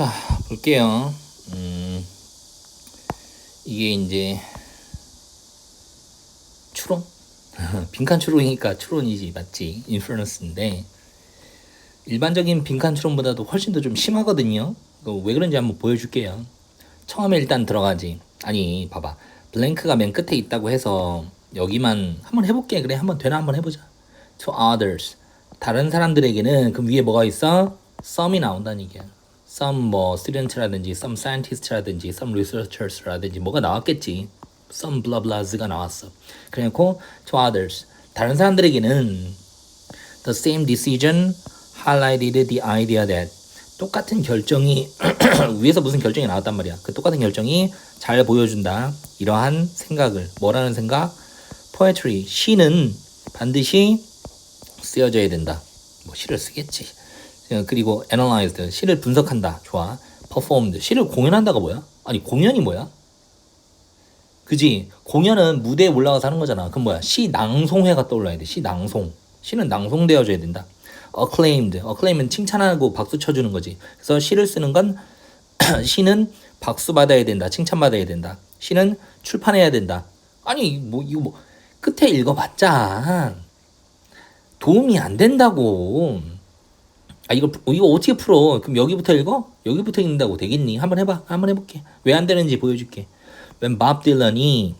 자, 볼게요. 음, 이게 이제 추론? 빈칸 추론이니까 추론이지 맞지? 인플루언스인데 일반적인 빈칸 추론보다도 훨씬 더 좀 심하거든요. 왜 그런지 한번 보여줄게요. 처음에 일단 들어가지. 아니, 봐봐. 블랭크가 맨 끝에 있다고 해서 여기만 한번 해볼게. 그래, 한번 되나 한번 해보자. To others. 다른 사람들에게는 그럼 위에 뭐가 있어? some이 나온다는 얘기야. Some 뭐 student라든지 some scientist라든지 some researchers라든지 뭐가 나왔겠지. some blah blahs가 나왔어. 그래놓고 to others. 다른 사람들에게는 the same decision highlighted the idea that 똑같은 결정이 위에서 무슨 결정이 나왔단 말이야. 그 똑같은 결정이 잘 보여준다. 이러한 생각을 뭐라는 생각? poetry 시는 반드시 쓰여져야 된다. 뭐 시를 쓰겠지. 어, 그리고 analyzed 시를 분석한다. 좋아. performed 시를 공연한다가 뭐야? 아니 공연이 뭐야? 그지? 공연은 무대에 올라가서 하는 거잖아. 그럼 뭐야? 시 낭송회가 떠올라야 돼. 시 낭송. 시는 낭송되어져야 된다. acclaimed. acclaim은 칭찬하고 박수 쳐주는 거지. 그래서 시를 쓰는 건 시는 박수 받아야 된다. 칭찬 받아야 된다. 시는 출판해야 된다. 아니 뭐 이거 뭐 끝에 읽어봤자 도움이 안 된다고. 아 이거 이거 어떻게 풀어? 그럼 여기부터 읽어? 여기부터 읽는다고 되겠니? 한번 해봐. 한번 해볼게. 왜 안 되는지 보여줄게. 웬밥 딜런이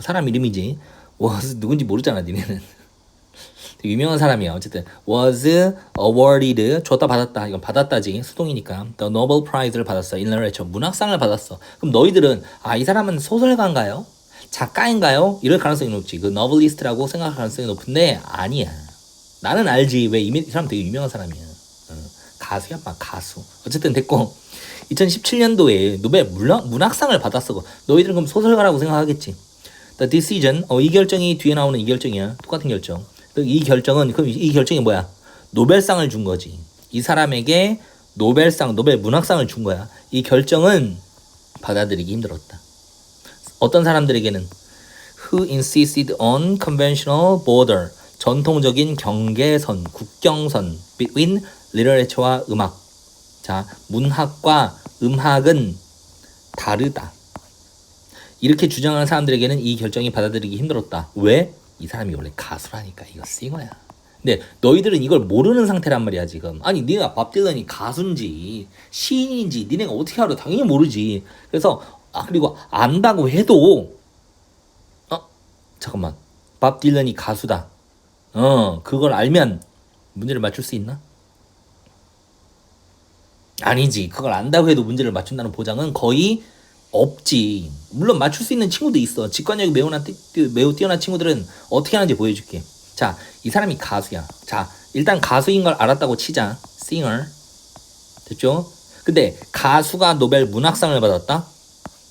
사람 이름이지. was 누군지 모르잖아 니네는. 되게 유명한 사람이야. 어쨌든 was awarded 줬다 받았다. 이건 받았다지. 수동이니까. The Nobel Prize를 받았어. in literature 문학상을 받았어. 그럼 너희들은 아 이 사람은 소설가인가요? 작가인가요? 이럴 가능성이 높지. 그 novelist라고 생각할 가능성이 높은데 아니야. 나는 알지. 왜 이 사람 되게 유명한 사람이야. 어, 가수야, 막 가수. 어쨌든 됐고 2017년도에 노벨 문학, 문학상을 받았어. 너희들은 그럼 소설가라고 생각하겠지. The decision, 어, 이 결정이 뒤에 나오는 이 결정이야. 똑같은 결정. 이 결정은 그럼 이 결정이 뭐야? 노벨상을 준 거지. 이 사람에게 노벨상, 노벨 문학상을 준 거야. 이 결정은 받아들이기 힘들었다. 어떤 사람들에게는 who insisted on conventional border 전통적인 경계선, 국경선 between literature와 음악. 자, 문학과 음악은 다르다. 이렇게 주장하는 사람들에게는 이 결정이 받아들이기 힘들었다. 왜? 이 사람이 원래 가수라니까 이거 싱어야. 근데 너희들은 이걸 모르는 상태란 말이야 지금. 아니 네가 밥 딜런이 가수인지 시인인지 니네가 어떻게 알아? 당연히 모르지. 그래서 아 그리고 안다고 해도 어 잠깐만 밥 딜런이 가수다. 어 그걸 알면 문제를 맞출 수 있나? 아니지. 그걸 안다고 해도 문제를 맞춘다는 보장은 거의 없지. 물론 맞출 수 있는 친구도 있어. 직관력이 매우, 나, 매우 뛰어난 친구들은 어떻게 하는지 보여줄게. 자, 이 사람이 가수야. 자, 일단 가수인 걸 알았다고 치자. singer. 됐죠? 근데 가수가 노벨 문학상을 받았다?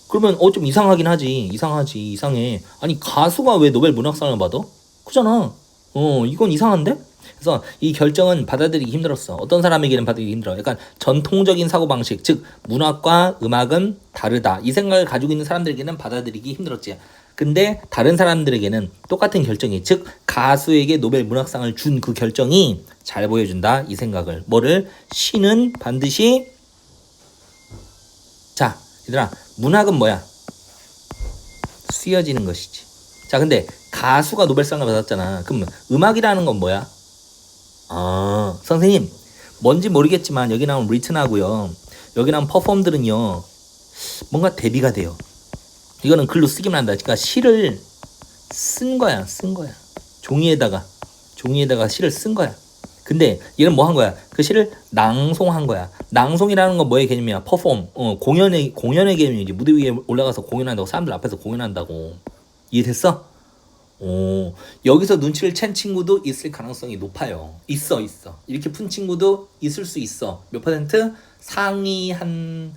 그러면 어 좀 이상하긴 하지. 이상하지. 이상해. 아니 가수가 왜 노벨 문학상을 받아? 그잖아. 어, 이건 이상한데? 그래서 이 결정은 받아들이기 힘들었어. 어떤 사람에게는 받아들이기 힘들어. 약간 전통적인 사고방식, 즉 문학과 음악은 다르다. 이 생각을 가지고 있는 사람들에게는 받아들이기 힘들었지. 근데 다른 사람들에게는 똑같은 결정이, 즉 가수에게 노벨 문학상을 준 그 결정이 잘 보여준다. 이 생각을. 뭐를? 시는 반드시 자, 얘들아, 문학은 뭐야? 쓰여지는 것이지. 자, 근데 가수가 노벨상을 받았잖아. 그럼 음악이라는 건 뭐야? 아, 선생님, 뭔지 모르겠지만 여기 나온 리튼하고요. 여기 나온 퍼폼들은요. 뭔가 대비가 돼요. 이거는 글로 쓰기만 한다. 그러니까 시를 쓴 거야, 쓴 거야. 종이에다가 종이에다가 시를 쓴 거야. 근데 얘는 뭐 한 거야? 그 시를 낭송한 거야. 낭송이라는 건 뭐의 개념이야? 퍼폼. 어, 공연의 공연의 개념이지. 무대 위에 올라가서 공연한다고 사람들 앞에서 공연한다고. 이해됐어? 오, 여기서 눈치를 챈 친구도 있을 가능성이 높아요. 있어, 있어. 이렇게 푼 친구도 있을 수 있어. 몇 퍼센트? 상위 한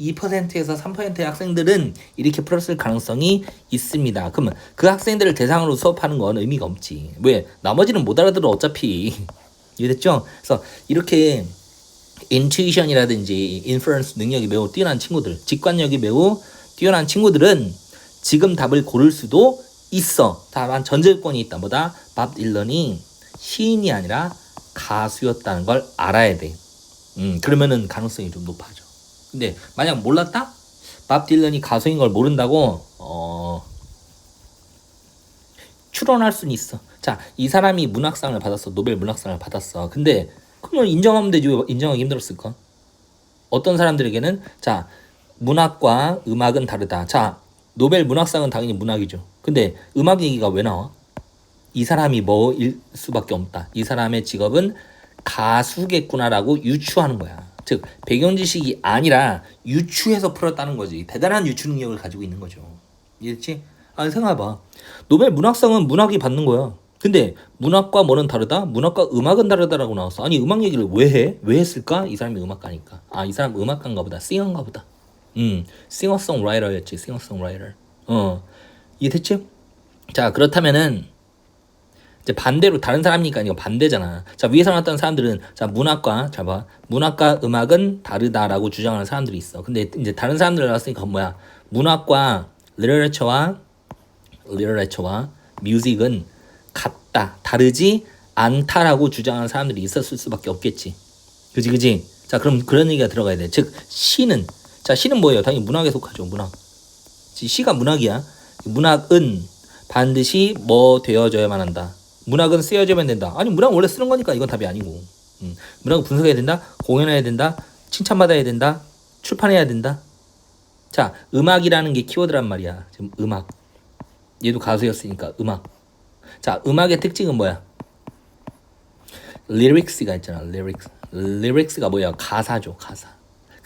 2%에서 3%의 학생들은 이렇게 풀었을 가능성이 있습니다. 그러면 그 학생들을 대상으로 수업하는 건 의미가 없지. 왜? 나머지는 못 알아들어, 어차피. 이해됐죠? 그래서 이렇게 인투이션이라든지 인퍼런스 능력이 매우 뛰어난 친구들, 직관력이 매우 뛰어난 친구들은 지금 답을 고를 수도 있어. 다만 전제권이 있다. 뭐다? 밥 딜런이 시인이 아니라 가수였다는 걸 알아야 돼. 음, 그러면은 가능성이 좀 높아져. 근데 만약 몰랐다? 밥 딜런이 가수인 걸 모른다고 어 추론할 수는 있어. 자, 이 사람이 문학상을 받았어. 노벨 문학상을 받았어. 근데 그러면 인정하면 되지 왜 인정하기 힘들었을까? 어떤 사람들에게는 자 문학과 음악은 다르다. 자 노벨 문학상은 당연히 문학이죠. 근데 음악 얘기가 왜 나와? 이 사람이 뭐일 수밖에 없다. 이 사람의 직업은 가수겠구나라고 유추하는 거야. 즉 배경 지식이 아니라 유추해서 풀었다는 거지. 대단한 유추 능력을 가지고 있는 거죠. 이해됐지? 아니 생각해봐. 노벨 문학상은 문학이 받는 거야. 근데 문학과 뭐는 다르다? 문학과 음악은 다르다라고 나왔어. 아니 음악 얘기를 왜 해? 왜 했을까? 이 사람이 음악가니까. 아 이 사람 음악가인가 보다. 싱어인가 보다. 음, 싱어송라이터였지. 싱어송라이터. 어, 이해됐지? 자 그렇다면은 이제 반대로 다른 사람이니까 이거 반대잖아. 자 위에서 나왔던 사람들은 자 문학과 자 봐 문학과 음악은 다르다라고 주장하는 사람들이 있어. 근데 이제 다른 사람들 나왔으니까 뭐야? 문학과 리터처와 리터처와 뮤직은 같다, 다르지 않다라고 주장하는 사람들이 있었을 수밖에 없겠지. 그지 그지. 자 그럼 그런 얘기가 들어가야 돼. 즉 시는 자 시는 뭐예요? 당연히 문학에 속하죠. 문학. 지- 시가 문학이야. 문학은 반드시 뭐 되어져야만 한다. 문학은 쓰여져야만 된다. 아니 문학 은 원래 쓰는 거니까 이건 답이 아니고. 음. 문학은 분석해야 된다. 공연해야 된다. 칭찬받아야 된다. 출판해야 된다. 자 음악이라는 게 키워드란 말이야. 지금 음악. 얘도 가수였으니까 음악. 자 음악의 특징은 뭐야? 리릭스가 있잖아. 리릭스. 리릭스가 뭐야? 가사죠. 가사.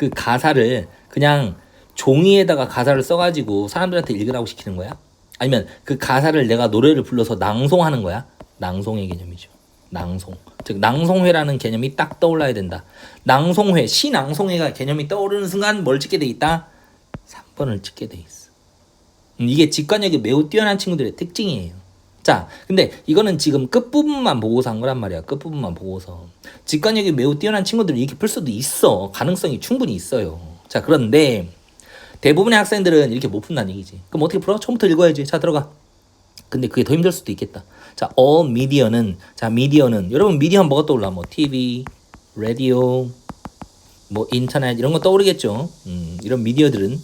그 가사를 그냥 종이에다가 가사를 써가지고 사람들한테 읽으라고 시키는 거야? 아니면 그 가사를 내가 노래를 불러서 낭송하는 거야? 낭송의 개념이죠. 낭송. 즉 낭송회라는 개념이 딱 떠올라야 된다. 낭송회, 시낭송회가 개념이 떠오르는 순간 뭘 찍게 돼 있다? 3번을 찍게 돼 있어. 음, 이게 직관력이 매우 뛰어난 친구들의 특징이에요. 자, 근데 이거는 지금 끝부분만 보고서 한 거란 말이야. 끝부분만 보고서. 직관력이 매우 뛰어난 친구들은 이렇게 풀 수도 있어. 가능성이 충분히 있어요. 자, 그런데 대부분의 학생들은 이렇게 못 푼다는 얘기지. 그럼 어떻게 풀어? 처음부터 읽어야지. 자, 들어가. 근데 그게 더 힘들 수도 있겠다. 자, all media는 자, 미디어는 여러분 미디어 뭐가 떠올라? 뭐 TV, 라디오, 뭐 인터넷 이런 거 떠오르겠죠. 음, 이런 미디어들은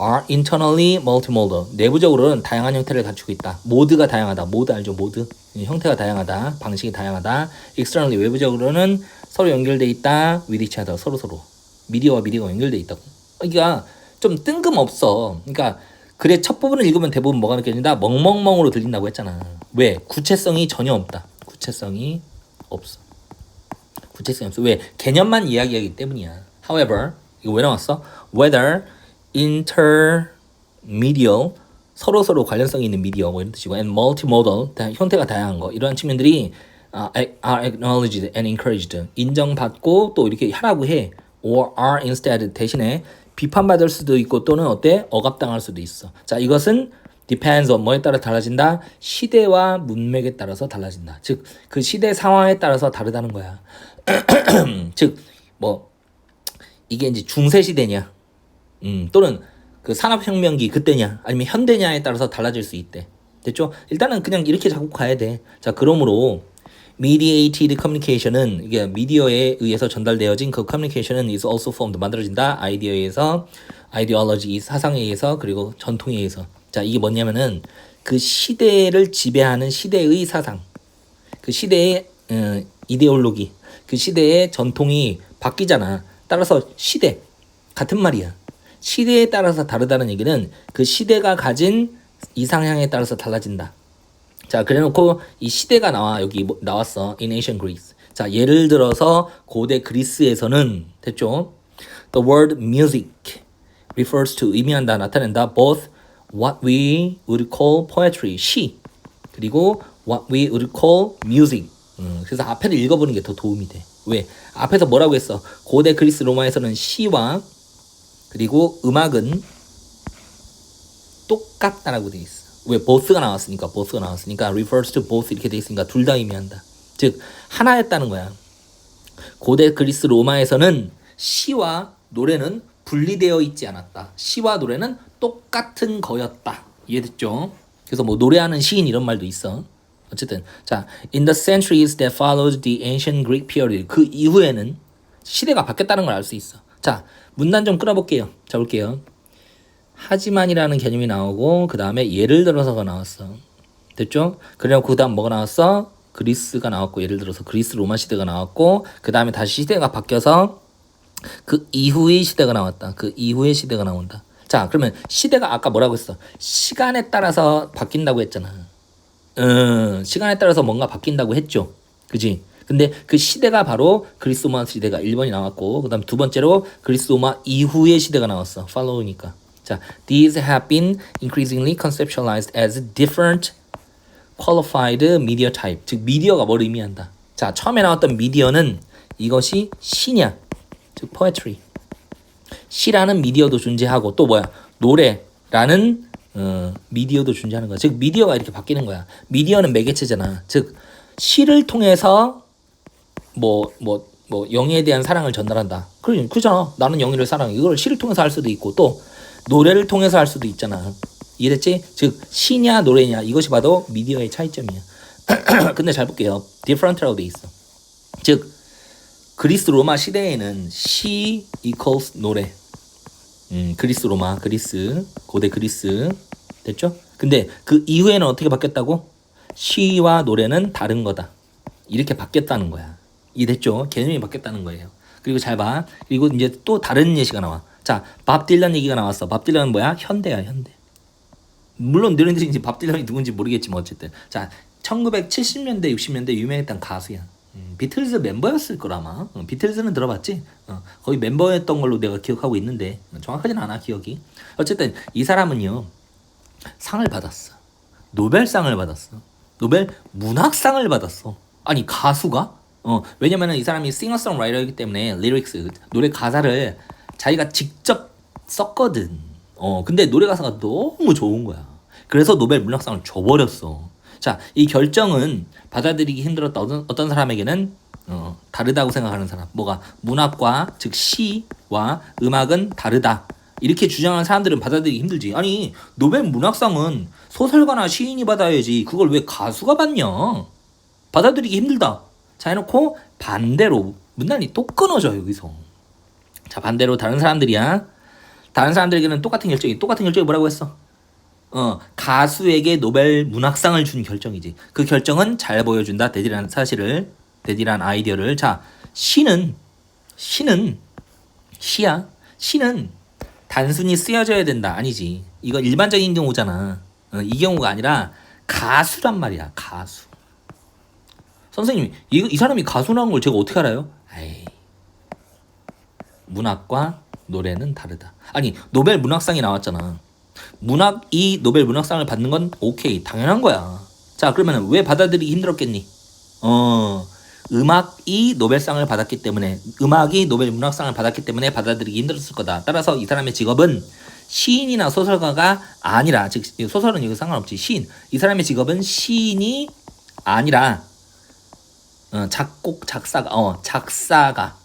are internally multimodal. 내부적으로는 다양한 형태를 갖추고 있다. 모드가 다양하다. 모드 알죠? 모드. 이 형태가 다양하다. 방식이 다양하다. externally 외부적으로는 서로 연결돼 있다. with each other. 서로 서로. 미디어와 미디어가 연결돼 있다고. 그러니까 좀 뜬금없어. 그러니까 글의 첫 부분을 읽으면 대부분 뭐가 느껴진다? 멍멍멍으로 들린다고 했잖아. 왜? 구체성이 전혀 없다. 구체성이 없어. 구체성이 없어. 왜? 개념만 이야기하기 때문이야. However, 이거 왜 나왔어? Whether intermedial 서로 서로 관련성이 있는 미디어 뭐 이런 뜻이고 and multimodal 다- 형태가 다양한 거. 이러한 측면들이 아, are acknowledged and encouraged. 인정받고 또 이렇게 하라고 해. or are instead. 대신에 비판받을 수도 있고 또는 어때? 억압당할 수도 있어. 자 이것은 depends on 뭐에 따라 달라진다? 시대와 문맥에 따라서 달라진다. 즉 그 시대 상황에 따라서 다르다는 거야. 즉 뭐 이게 이제 중세 시대냐 음, 또는 그 산업혁명기 그때냐 아니면 현대냐에 따라서 달라질 수 있대. 됐죠? 일단은 그냥 이렇게 자꾸 가야 돼. 자, 그러므로 mediated communication은 이게 미디어에 의해서 전달되어진 그 communication은 is also formed 만들어진다. 아이디어에 의해서 ideology 사상에 의해서 그리고 전통에 의해서. 자, 이게 뭐냐면은 그 시대를 지배하는 시대의 사상. 그 시대의 어, 이데올로기, 그 시대의 전통이 바뀌잖아. 따라서 시대 같은 말이야. 시대에 따라서 다르다는 얘기는 그 시대가 가진 이상향에 따라서 달라진다. 자, 그래놓고 이 시대가 나와 여기 뭐- 나왔어. In ancient Greece. 자, 예를 들어서 고대 그리스에서는 됐죠? The word music refers to 의미한다, 나타낸다. Both what we would call poetry, 시, 그리고 what we would call music. 음, 그래서 앞에를 읽어보는 게 더 도움이 돼. 왜? 앞에서 뭐라고 했어? 고대 그리스 로마에서는 시와 그리고 음악은 똑같다라고 돼 있어. 왜 both가 나왔으니까 both가 나왔으니까 refers to both 이렇게 돼 있으니까 둘 다 의미한다. 즉 하나였다는 거야. 고대 그리스 로마에서는 시와 노래는 분리되어 있지 않았다. 시와 노래는 똑같은 거였다. 이해됐죠? 그래서 뭐 노래하는 시인 이런 말도 있어. 어쨌든 자, in the centuries that followed the ancient Greek period 그 이후에는 시대가 바뀌었다는 걸 알 수 있어. 자, 문단 좀 끌어볼게요. 자, 볼게요. 하지만이라는 개념이 나오고 그 다음에 예를 들어서가 나왔어. 됐죠? 그리고 그 다음 뭐가 나왔어? 그리스가 나왔고 예를 들어서 그리스 로마 시대가 나왔고 그 다음에 다시 시대가 바뀌어서 그 이후의 시대가 나왔다. 그 이후의 시대가 나온다. 자, 그러면 시대가 아까 뭐라고 했어? 시간에 따라서 바뀐다고 했잖아. 음, 시간에 따라서 뭔가 바뀐다고 했죠. 그지? 근데 그 시대가 바로 그리스 로마 시대가 1번이 나왔고 그다음 두 번째로 그리스 로마 이후의 시대가 나왔어. follow니까. 자, these have been increasingly conceptualized as different qualified media type. 즉 미디어가 뭘 의미한다. 자, 처음에 나왔던 미디어는 이것이 시냐. 즉 poetry. 시라는 미디어도 존재하고 또 뭐야? 노래라는 어, 미디어도 존재하는 거야. 즉 미디어가 이렇게 바뀌는 거야. 미디어는 매개체잖아. 즉 시를 통해서 뭐 뭐 뭐 영예에 대한 사랑을 전달한다. 그러 그잖아. 나는 영예를 사랑해. 이걸 시를 통해서 할 수도 있고 또 노래를 통해서 할 수도 있잖아. 이해됐지? 즉 시냐 노래냐 이것이 바로 미디어의 차이점이야. 근데 잘 볼게요. different라고 돼 있어. 즉 그리스 로마 시대에는 시 equals 노래. 음, 그리스 로마 그리스 고대 그리스 됐죠? 근데 그 이후에는 어떻게 바뀌었다고? 시와 노래는 다른 거다. 이렇게 바뀌었다는 거야. 이해됐죠? 개념이 바뀌었다는 거예요. 그리고 잘 봐. 그리고 이제 또 다른 예시가 나와. 자, 밥 딜런 얘기가 나왔어. 밥 딜런은 뭐야? 현대야, 현대. 물론 너희들이 밥 딜런이 누군지 모르겠지만 어쨌든. 자, 1970년대, 60년대 유명했던 가수야. 음, 비틀즈 멤버였을 거라 아마. 어, 비틀즈는 들어봤지? 어, 거의 멤버였던 걸로 내가 기억하고 있는데 어, 정확하진 않아 기억이. 어쨌든 이 사람은요 상을 받았어. 노벨상을 받았어. 노벨 문학상을 받았어. 아니 가수가? 어 왜냐면은 이 사람이 싱어송라이터이기 때문에 리릭스 노래 가사를 자기가 직접 썼거든. 어 근데 노래 가사가 너무 좋은 거야. 그래서 노벨 문학상을 줘버렸어. 자, 이 결정은 받아들이기 힘들었다. 어떤, 어떤 사람에게는 어, 다르다고 생각하는 사람. 뭐가 문학과 즉 시와 음악은 다르다. 이렇게 주장하는 사람들은 받아들이기 힘들지. 아니 노벨 문학상은 소설가나 시인이 받아야지. 그걸 왜 가수가 받냐? 받아들이기 힘들다. 자 해놓고 반대로 문단이 또 끊어져 여기서. 자 반대로 다른 사람들이야. 다른 사람들에게는 똑같은 결정이 똑같은 결정이 뭐라고 했어? 어, 가수에게 노벨 문학상을 준 결정이지. 그 결정은 잘 보여준다. 대디라는 사실을, 대디라는 아이디어를. 자, 시는, 시는, 시야. 시는 단순히 쓰여져야 된다. 아니지. 이건 일반적인 경우잖아. 어, 이 경우가 아니라 가수란 말이야. 가수. 선생님, 이, 이 사람이 가수라는 걸 제가 어떻게 알아요? 에이. 문학과 노래는 다르다. 아니, 노벨 문학상이 나왔잖아. 문학 이 노벨 문학상을 받는 건 오케이 당연한 거야. 자 그러면 왜 받아들이기 힘들었겠니? 어 음악이 노벨상을 받았기 때문에 음악이 노벨 문학상을 받았기 때문에 받아들이기 힘들었을 거다. 따라서 이 사람의 직업은 시인이나 소설가가 아니라 즉 소설은 이거 상관없지 시인 이 사람의 직업은 시인이 아니라 어, 작곡 작사가 어 작사가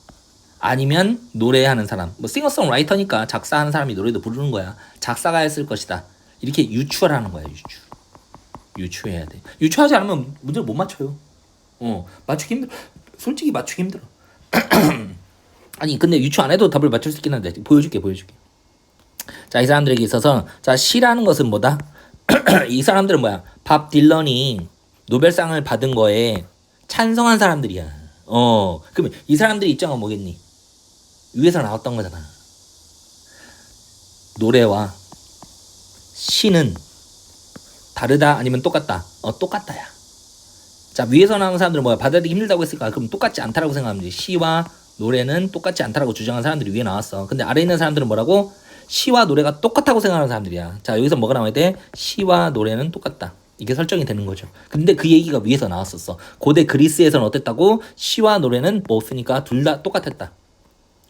아니면 노래하는 사람. 뭐 싱어송라이터니까 작사하는 사람이 노래도 부르는 거야. 작사가 했을 것이다. 이렇게 유추하라는 거야 유추. 유추해야 돼. 유추하지 않으면 문제를 못 맞춰요. 어 맞추기 힘들어 솔직히 맞추기 힘들어. 아니 근데 유추 안 해도 답을 맞출 수 있긴 한데. 보여줄게 보여줄게. 자 이 사람들에게 있어서 자 시라는 것은 뭐다? 이 사람들은 뭐야? 밥 딜런이 노벨상을 받은 거에 찬성한 사람들이야 어 그러면 이 사람들의 입장은 뭐겠니 위에서 나왔던 거잖아. 노래와 시는 다르다 아니면 똑같다. 어 똑같다야. 자 위에서 나온 사람들은 뭐야 받아들이기 힘들다고 했을까? 그럼 똑같지 않다라고 돼. 시와 노래는 똑같지 않다라고 주장한 사람들이 위에 나왔어. 근데 아래 있는 사람들은 뭐라고? 시와 노래가 똑같다고 생각하는 사람들이야. 자 여기서 뭐가 나와야 돼? 시와 노래는 똑같다. 이게 설정이 되는 거죠. 근데 그 얘기가 위에서 나왔었어. 고대 그리스에서는 어땠다고? 시와 노래는 뭐 쓰니까 둘 다 똑같았다.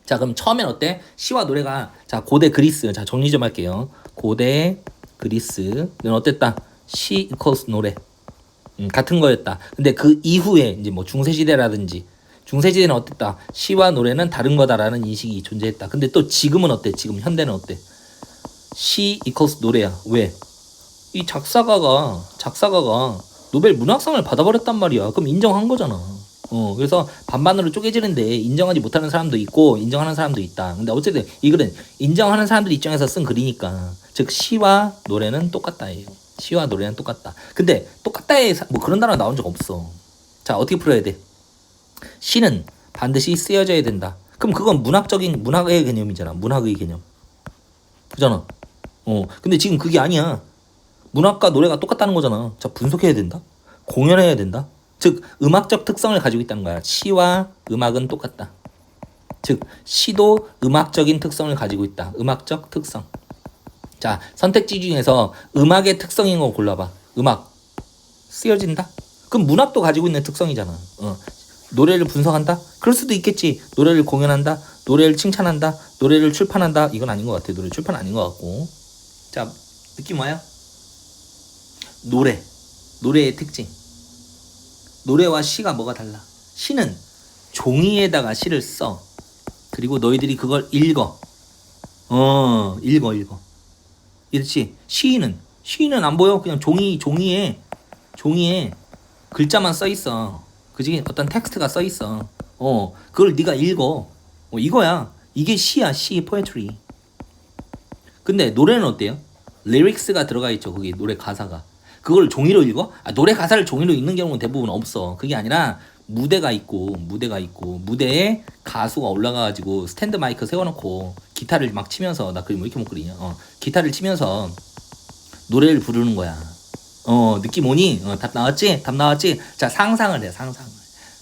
자 그럼 처음엔 어때? 시와 노래가 자 고대 그리스 자 정리 좀 할게요. 고대 그리스는 어땠다? 시 이퀄스 노래 음, 같은 거였다. 근데 그 이후에 이제 뭐 중세 시대라든지 중세 시대는 어땠다? 시와 노래는 다른 거다라는 인식이 존재했다. 근데 또 지금은 어때? 지금 현대는 어때? 시 이퀄스 노래야. 왜? 이 작사가가 작사가가 노벨 문학상을 받아버렸단 말이야. 그럼 인정한 거잖아. 어, 그래서 반반으로 쪼개지는데 인정하지 못하는 사람도 있고 인정하는 사람도 있다. 근데 어쨌든 이 글은 인정하는 사람들 입장에서 쓴 글이니까 즉 시와 노래는 똑같다예요. 시와 노래는 똑같다. 근데 똑같다에 사- 뭐 그런 단어 나온 적 없어. 자 어떻게 풀어야 돼? 시는 반드시 쓰여져야 된다. 그럼 그건 문학적인 문학의 개념이잖아. 문학의 개념. 그잖아. 어. 근데 지금 그게 아니야. 문학과 노래가 똑같다는 거잖아. 자, 분석해야 된다. 공연해야 된다. 즉, 음악적 특성을 가지고 있다는 거야. 시와 음악은 똑같다. 즉, 시도 음악적인 특성을 가지고 있다. 음악적 특성. 자, 선택지 중에서 음악의 특성인 거 골라봐. 음악. 쓰여진다? 그럼 문학도 가지고 있는 특성이잖아. 어. 노래를 분석한다? 그럴 수도 있겠지. 노래를 공연한다? 노래를 칭찬한다? 노래를 출판한다? 이건 아닌 것 같아. 노래 출판 아닌 것 같고. 자, 느낌 와요? 노래. 노래의 특징. 노래와 시가 뭐가 달라? 시는 종이에다가 시를 써. 그리고 너희들이 그걸 읽어. 어, 읽어, 읽어. 이렇지. 시인은 시인은 안 보여. 그냥 종이 종이에 종이에 글자만 써 있어. 그지? 어떤 텍스트가 써 있어. 어, 그걸 네가 읽어. 어, 이거야. 이게 시야, 시, 포에트리. 근데 노래는 어때요? 리릭스가 들어가 있죠. 거기 노래 가사가. 그걸 종이로 읽어? 아, 노래 가사를 종이로 읽는 경우는 대부분 없어. 그게 아니라 무대가 있고 무대가 있고 무대에 가수가 올라가가지고 스탠드 마이크 세워놓고 기타를 막 치면서 나 그림 왜 이렇게 못 그리냐? 어, 기타를 치면서 노래를 부르는 거야. 어 느낌 오니? 어, 답 나왔지? 답 나왔지? 자 상상을 해 상상을.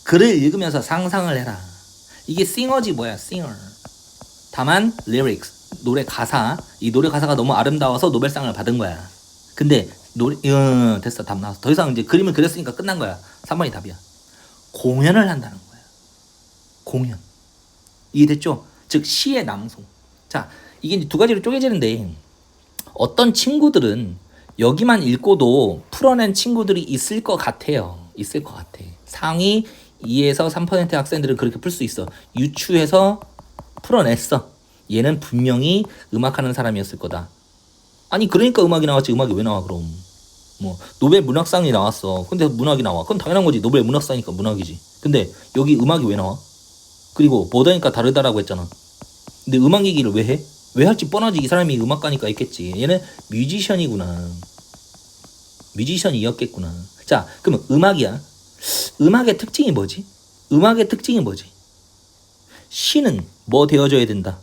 글을 읽으면서 상상을 해라. 이게 싱어지 뭐야 싱어. 다만 리릭스 노래 가사 이 노래 가사가 너무 아름다워서 노벨상을 받은 거야. 근데 노래 어, 됐어 답 나왔어. 더 이상 이제 그림을 그렸으니까 끝난 거야. 3번이 답이야. 공연을 한다는 거야. 공연. 이해됐죠? 즉 시의 낭송. 자 이게 이제 두 가지로 쪼개지는데 어떤 친구들은 여기만 읽고도 풀어낸 친구들이 있을 것 같아요. 있을 것 같아. 상위 2에서 3% 학생들은 그렇게 풀 수 있어. 유추해서 풀어냈어. 얘는 분명히 음악하는 사람이었을 거다. 아니 그러니까 음악이 나왔지. 음악이 왜 나와 그럼? 뭐 노벨 문학상이 나왔어. 근데 문학이 나와. 그건 당연한 거지. 노벨 문학상이니까 문학이지. 근데 여기 음악이 왜 나와? 그리고 보다니까 다르다라고 했잖아. 근데 음악 얘기를 왜 해? 왜 할지 뻔하지. 이 사람이 음악가니까 있겠지. 얘는 뮤지션이구나. 뮤지션이었겠구나. 자, 그러면 음악이야. 음악의 특징이 뭐지? 음악의 특징이 뭐지? 시는 뭐 되어줘야 된다?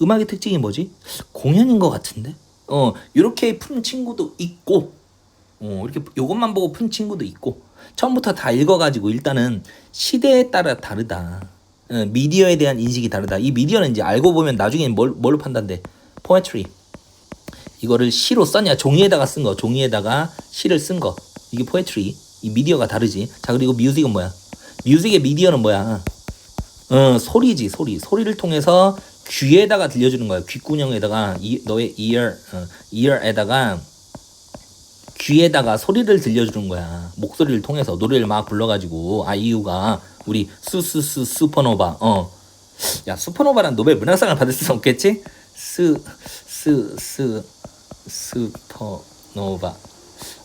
음악의 특징이 뭐지? 공연인 것 같은데? 어, 이렇게 푼 친구도 있고, 어, 이렇게 요것만 보고 푼 친구도 있고, 처음부터 다 읽어가지고 일단은 시대에 따라 다르다. 어, 미디어에 대한 인식이 다르다. 이 미디어는 이제 알고 보면 나중에는 뭘, 뭘로 판단돼? 포에트리. 이거를 시로 썼냐? 종이에다가 쓴 거. 종이에다가 시를 쓴 거. 이게 포에트리. 이 미디어가 다르지. 자, 그리고 뮤직은 뭐야? 뮤직의 미디어는 뭐야? 어, 소리지, 소리. 소리를 통해서 귀에다가 들려주는 거야. 귓구녕에다가 이, 너의 ear, 어, ear에다가 귀에다가 소리를 들려주는 거야. 목소리를 통해서 노래를 막 불러가지고 아이유가 우리 수수수 슈퍼노바. 어, 야 슈퍼노바란 노벨 문학상을 받을 수 없겠지? 스 스 스 슈퍼노바.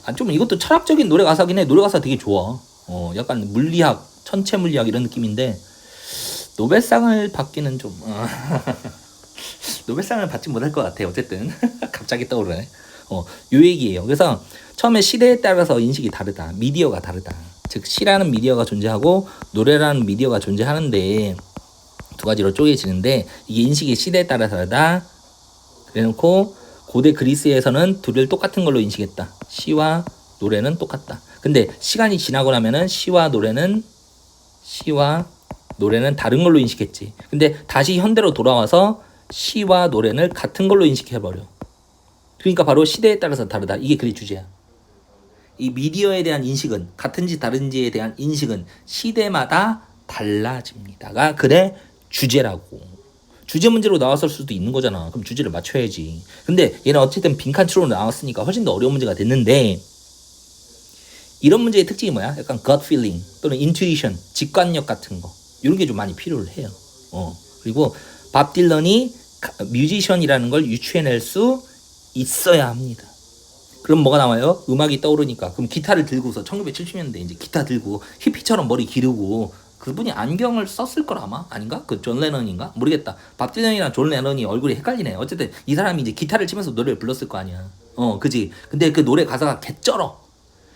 아 좀 이것도 철학적인 노래 가사긴 해. 노래 가사 되게 좋아. 어, 약간 물리학, 천체 물리학 이런 느낌인데 노벨상을 받기는 좀 어. 노벨상을 받지 못할 것 같아. 어쨌든 갑자기 떠오르네. 어, 요 얘기예요. 그래서 처음에 시대에 따라서 인식이 다르다. 미디어가 다르다. 즉 시라는 미디어가 존재하고 노래라는 미디어가 존재하는데 두 가지로 쪼개지는데 이게 인식이 시대에 따라 다르다. 그래놓고 고대 그리스에서는 둘을 똑같은 걸로 인식했다. 시와 노래는 똑같다. 근데 시간이 지나고 나면은 시와 노래는 시와 노래는 다른 걸로 인식했지. 근데 다시 현대로 돌아와서 시와 노래를 같은 걸로 인식해버려. 그러니까 바로 시대에 따라서 다르다. 이게 글의 주제야. 이 미디어에 대한 인식은 같은지 다른지에 대한 인식은 시대마다 달라집니다가 글의 주제라고. 주제 문제로 나왔을 수도 있는 거잖아. 그럼 주제를 맞춰야지. 근데 얘는 어쨌든 빈칸 추론으로 나왔으니까 훨씬 더 어려운 문제가 됐는데 이런 문제의 특징이 뭐야? 약간 gut feeling 또는 intuition, 직관력 같은 거. 이런 게 좀 많이 필요를 해요. 어. 그리고 밥 딜런이 가- 뮤지션이라는 걸 유추해낼 수 있어야 합니다. 그럼 뭐가 나와요? 음악이 떠오르니까. 그럼 기타를 들고서 1970년대 이제 기타 들고 히피처럼 머리 기르고 그분이 안경을 썼을 걸 아마 아닌가? 그 존 레넌인가? 모르겠다. 밥 딜런이랑 존 레넌이 얼굴이 헷갈리네. 어쨌든 이 사람이 이제 기타를 치면서 노래를 불렀을 거 아니야. 어, 그지? 근데 그 노래 가사가 개쩔어.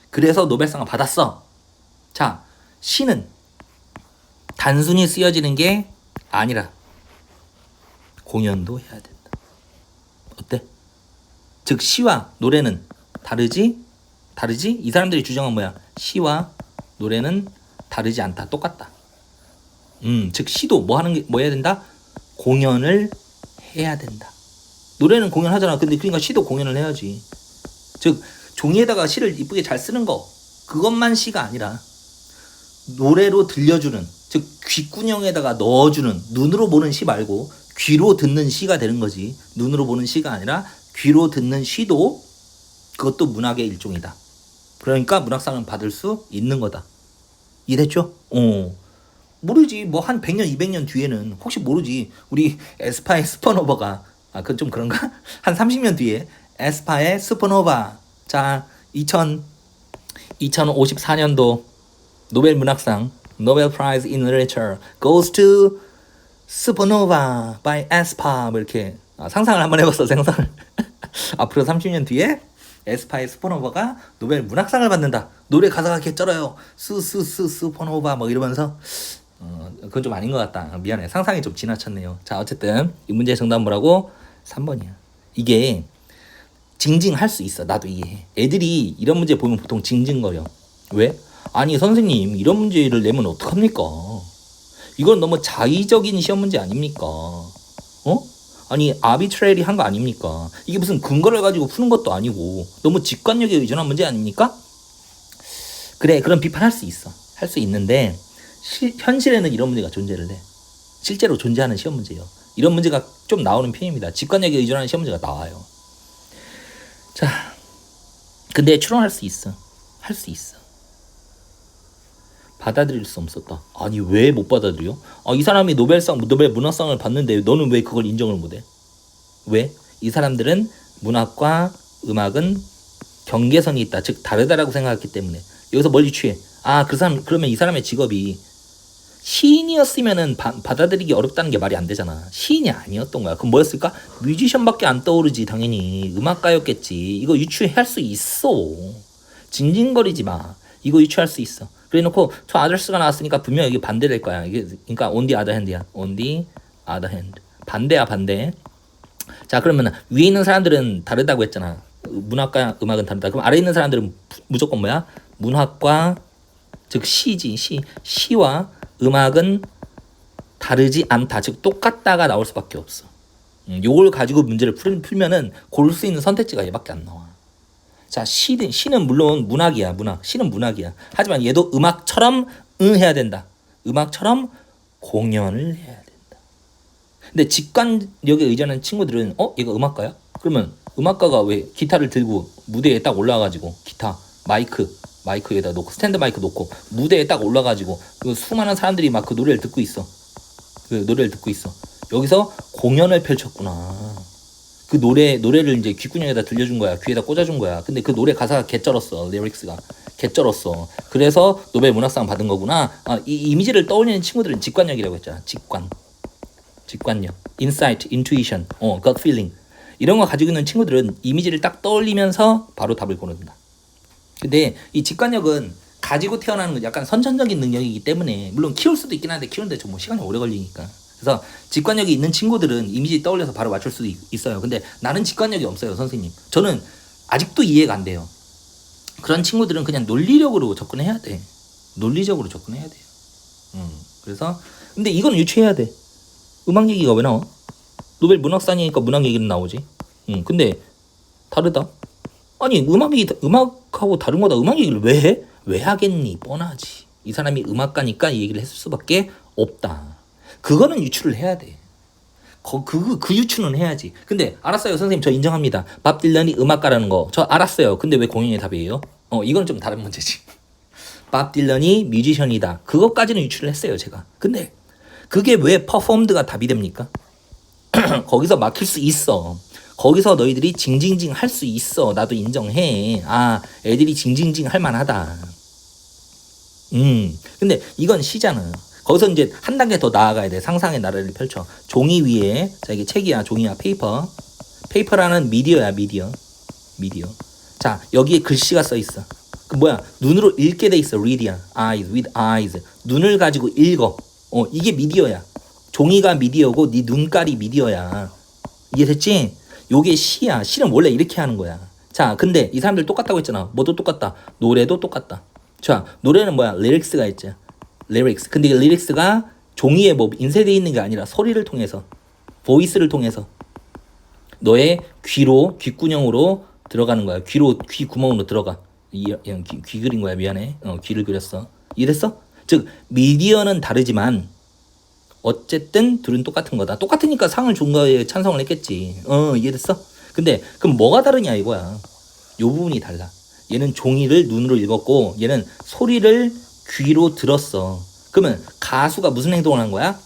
그래서 노벨상을 받았어. 자, 시는 단순히 쓰여지는 게 아니라 공연도 해야 된다. 어때? 즉 시와 노래는 다르지? 다르지? 이 사람들이 주장은 뭐야? 시와 노래는 다르지 않다. 똑같다. 음, 즉 시도 뭐 하는 게 뭐 해야 된다? 공연을 해야 된다. 노래는 공연하잖아. 근데 그러니까 시도 공연을 해야지. 즉 종이에다가 시를 이쁘게 잘 쓰는 거 그것만 시가 아니라 노래로 들려주는 즉 귓구녕에다가 넣어주는 눈으로 보는 시 말고 귀로 듣는 시가 되는 거지. 눈으로 보는 시가 아니라 귀로 듣는 시도 그것도 문학의 일종이다. 그러니까 문학상을 받을 수 있는 거다. 이해됐죠? 어. 모르지. 뭐 한 100년 200년 뒤에는. 혹시 모르지. 우리 에스파의 스퍼노버가. 아 그건 좀 그런가? 한 30년 뒤에 에스파의 스퍼노바 자 2000 2054년도 노벨 문학상 노벨 프라이즈 in literature goes to supernova by aespa 뭐 이렇게. 아, 상상을 한번 해봤어 상상을. 앞으로 30년 뒤에 에스파의 슈퍼노바가 노벨 문학상을 받는다. 노래 가사가 개쩔어요. 스스스 슈퍼노바 뭐 이러면서. 어, 그건 좀 아닌 것 같다. 미안해. 상상이 좀 지나쳤네요. 자 어쨌든 이 문제의 정답은 뭐라고? 3번이야. 이게 징징할 수 있어. 나도 이해해. 애들이 이런 문제 보면 보통 징징거려. 왜? 아니 선생님 이런 문제를 내면 어떡합니까? 이건 너무 자의적인 시험 문제 아닙니까? 어? 아니 아비트레리 한 거 아닙니까? 이게 무슨 근거를 가지고 푸는 것도 아니고 너무 직관력에 의존한 문제 아닙니까? 그래 그런 비판할 수 있어. 할 수 있는데 시, 현실에는 이런 문제가 존재를 해. 실제로 존재하는 시험 문제예요. 이런 문제가 좀 나오는 편입니다. 직관력에 의존하는 시험 문제가 나와요. 자, 근데 추론할 수 있어. 할 수 있어. 받아들일 수 없었다. 아니 왜 못 받아들여? 아, 이 사람이 노벨상 노벨 문학상을 받는데 너는 왜 그걸 인정을 못해? 왜? 이 사람들은 문학과 음악은 경계선이 있다. 즉 다르다라고 생각했기 때문에 여기서 멀리 취해. 아, 그 사람 그러면 이 사람의 직업이 시인이었으면은 바, 받아들이기 어렵다는 게 말이 안 되잖아. 시인이 아니었던 거야. 그럼 뭐였을까? 뮤지션밖에 안 떠오르지 당연히 음악가였겠지. 이거 유추할 수 있어. 징징거리지 마. 이거 유추할 수 있어. 그래놓고 저 아저스가 나왔으니까 분명 이게 반대될 거야. 이게 그러니까 on the other hand야. on the other hand. 반대야 반대. 자 그러면 위에 있는 사람들은 다르다고 했잖아. 문학과 음악은 다르다. 그럼 아래 있는 사람들은 무조건 뭐야? 문학과 즉 시지 시 시와 음악은 다르지 않다. 즉 똑같다가 나올 수밖에 없어. 음, 요걸 가지고 문제를 풀, 풀면은 고를 수 있는 선택지가 얘밖에 안 나와. 자, 시는 시는 물론 문학이야, 문학. 시는 문학이야. 하지만 얘도 음악처럼 응 해야 된다. 음악처럼 공연을 해야 된다. 근데 직관력에 의존하는 친구들은 어, 얘가 음악가야? 그러면 음악가가 왜 기타를 들고 무대에 딱 올라가지고 기타, 마이크, 마이크 에다 놓고 스탠드 마이크 놓고 무대에 딱 올라가지고 그 수많은 사람들이 막 그 노래를 듣고 있어. 그 노래를 듣고 있어. 여기서 공연을 펼쳤구나. 그 노래 노래를 이제 귓구녕에다 들려준 거야. 귀에다 꽂아준 거야. 근데 그 노래 가사가 개쩔었어. 리릭스가 개쩔었어. 그래서 노벨 문학상 받은 거구나. 아, 이 이미지를 떠올리는 친구들은 직관력이라고 했잖아. 직관. 직관력. insight, intuition. 어, gut feeling. 이런 거 가지고 있는 친구들은 이미지를 딱 떠올리면서 바로 답을 고른다. 근데 이 직관력은 가지고 태어나는 건 약간 선천적인 능력이기 때문에 물론 키울 수도 있긴 한데 키우는데 좀 뭐 시간이 오래 걸리니까 그래서 직관력이 있는 친구들은 이미지 떠올려서 바로 맞출 수도 있, 있어요. 근데 나는 직관력이 없어요 선생님. 저는 아직도 이해가 안 돼요. 그런 친구들은 그냥 논리력으로 접근해야 돼. 논리적으로 접근해야 돼요. 음, 그래서 근데 이건 유추해야 돼. 음악 얘기가 왜 나와? 노벨 문학상이니까 문학 얘기는 나오지. 음, 근데 다르다. 아니 음악이 음악하고 다른 거다. 음악 얘기를 왜 해? 왜 하겠니? 뻔하지. 이 사람이 음악가니까 이 얘기를 했을 수밖에 없다. 그거는 유추를 해야 돼. 그, 그, 그 유추는 해야지. 근데 알았어요, 선생님. 저 인정합니다. 밥 딜런이 음악가라는 거. 저 알았어요. 근데 왜 공연의 답이에요? 어, 이건 좀 다른 문제지. 밥 딜런이 뮤지션이다. 그것까지는 유추를 했어요, 제가. 근데 그게 왜 퍼포먼드가 답이 됩니까? 거기서 막힐 수 있어. 거기서 너희들이 징징징 할 수 있어. 나도 인정해. 아, 애들이 징징징 할 만하다. 음, 근데 이건 시잖아. 거기서 이제 한 단계 더 나아가야 돼. 상상의 나라를 펼쳐. 종이 위에, 자, 이게 책이야, 종이야, 페이퍼. 페이퍼라는 미디어야, 미디어. 미디어. 자, 여기에 글씨가 써 있어. 그 뭐야? 눈으로 읽게 돼 있어. read이야. eyes, with eyes. 눈을 가지고 읽어. 어, 이게 미디어야. 종이가 미디어고 네 눈깔이 미디어야. 이해됐지? 요게 시야. 시는 원래 이렇게 하는 거야. 자, 근데 이 사람들 똑같다고 했잖아. 뭐도 똑같다. 노래도 똑같다. 자, 노래는 뭐야? 리릭스가 있지. 리릭스. 근데 이 리릭스가 종이에 뭐 인쇄되어 있는 게 아니라 소리를 통해서, 보이스를 통해서 너의 귀로, 귓구녕으로 들어가는 거야. 귀로, 귀 구멍으로 들어가. 이, 이 귀, 귀 그린 거야. 미안해. 어, 귀를 그렸어. 이해됐어? 즉, 미디어는 다르지만 어쨌든 둘은 똑같은 거다. 똑같으니까 상을 준 거에 찬성을 했겠지. 어, 이해됐어? 근데 그럼 뭐가 다르냐 이거야. 요 부분이 달라. 얘는 종이를 눈으로 읽었고 얘는 소리를 귀로 들었어. 그러면 가수가 무슨 행동을 한 거야?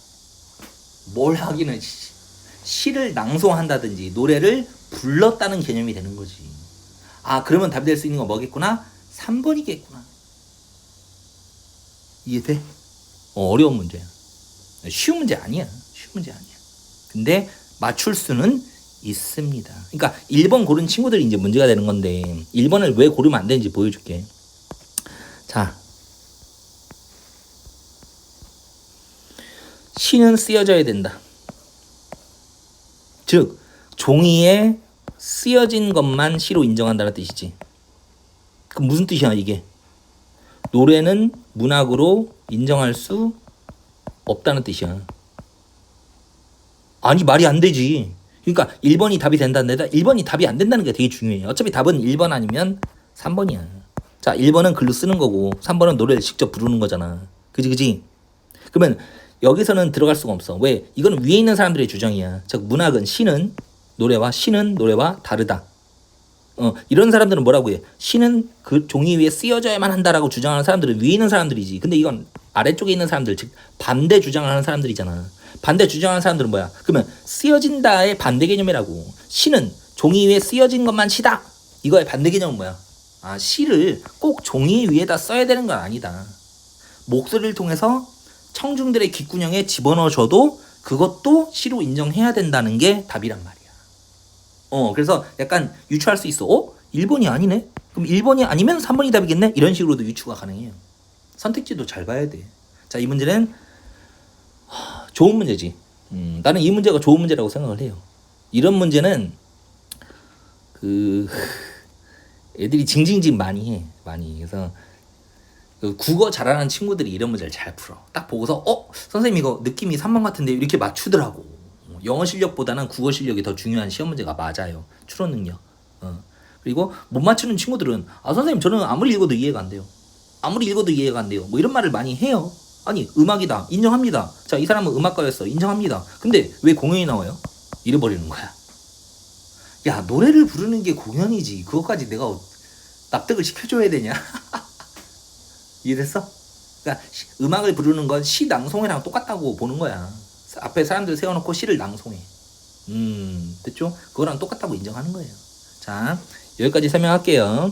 뭘 하기는 시- 시를 낭송한다든지 노래를 불렀다는 개념이 되는 거지. 아, 그러면 답이 될 수 있는 건 뭐겠구나? 3번이겠구나. 이해돼? 어, 어려운 문제야. 쉬운 문제 아니야. 쉬운 문제 아니야. 근데 맞출 수는 있습니다. 그러니까 1번 고른 친구들이 이제 문제가 되는 건데 1번을 왜 고르면 안 되는지 보여줄게. 자. 시는 쓰여져야 된다. 즉 종이에 쓰여진 것만 시로 인정한다는 뜻이지. 그 무슨 뜻이야 이게? 노래는 문학으로 인정할 수 없다는 뜻이야. 아니 말이 안 되지. 그러니까 1번이 답이 된다는 데다 1번이 답이 안 된다는 게 되게 중요해. 어차피 답은 1번 아니면 3번이야. 자, 1번은 글로 쓰는 거고 3번은 노래를 직접 부르는 거잖아. 그지 그지? 그러면 여기서는 들어갈 수가 없어. 왜? 이거는 위에 있는 사람들의 주장이야. 즉 문학은 시는 노래와 시는 노래와 다르다. 어, 이런 사람들은 뭐라고 해? 시는 그 종이 위에 쓰여져야만 한다라고 주장하는 사람들은 위에 있는 사람들이지. 근데 이건 아래쪽에 있는 사람들, 즉 반대 주장을 하는 사람들이잖아. 반대 주장하는 사람들은 뭐야? 그러면 쓰여진다의 반대 개념이라고. 시는 종이 위에 쓰여진 것만 시다. 이거의 반대 개념은 뭐야? 아, 시를 꼭 종이 위에다 써야 되는 건 아니다. 목소리를 통해서 청중들의 귓구녕에 집어넣어줘도 그것도 시로 인정해야 된다는 게 답이란 말이야. 어, 그래서 약간 유추할 수 있어. 어? 1번이 아니네? 그럼 1번이 아니면 3번이 답이겠네? 이런 식으로도 유추가 가능해요. 선택지도 잘 봐야 돼. 자, 이 문제는 하, 좋은 문제지. 음, 나는 이 문제가 좋은 문제라고 생각을 해요. 이런 문제는 그 애들이 징징징 많이 해. 많이. 그래서 그 국어 잘하는 친구들이 이런 문제를 잘 풀어. 딱 보고서 어 선생님 이거 느낌이 3번 같은데 이렇게 맞추더라고. 어, 영어 실력보다는 국어 실력이 더 중요한 시험 문제가 맞아요. 추론 능력. 어. 그리고 못 맞추는 친구들은 아 선생님 저는 아무리 읽어도 이해가 안 돼요. 아무리 읽어도 이해가 안 돼요. 뭐 이런 말을 많이 해요. 아니 음악이다 인정합니다. 자 이 사람은 음악가였어 인정합니다. 근데 왜 공연이 나와요? 잃어버리는 거야. 야 노래를 부르는 게 공연이지. 그것까지 내가 납득을 시켜줘야 되냐? 이해됐어? 그러니까 시- 음악을 부르는 건 시 낭송이랑 똑같다고 보는 거야. 사- 앞에 사람들 세워놓고 시를 낭송해. 음, 됐죠? 그거랑 똑같다고 인정하는 거예요. 자, 여기까지 설명할게요.